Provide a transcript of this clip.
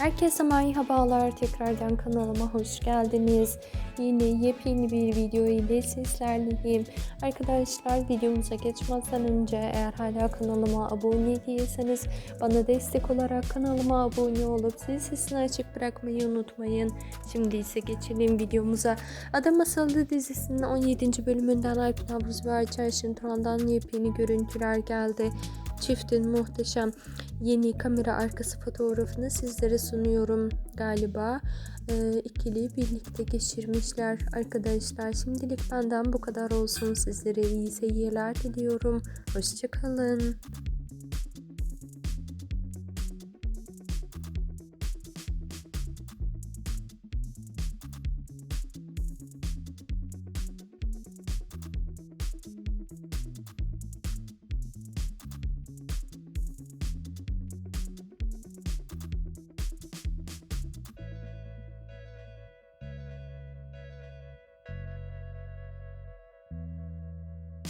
Herkese merhabalar. Tekrardan kanalıma hoş geldiniz. Yine yepyeni bir video ile sizlerleyim. Arkadaşlar videomuza geçmeden önce eğer hala kanalıma abone değilseniz bana destek olarak kanalıma abone olup zil sesini açık bırakmayı unutmayın. Şimdi ise geçelim videomuza. Ada Masalı dizisinin 17. bölümünden Alp Nabuz ve Ayça Turan'dan yepyeni görüntüler geldi. Çiftin muhteşem yeni kamera arkası fotoğrafını sizlere sunuyorum galiba. Ee, ikili birlikte geçirmişler arkadaşlar. Şimdilik benden bu kadar olsun. Sizlere iyi seyirler diliyorum. Hoşçakalın.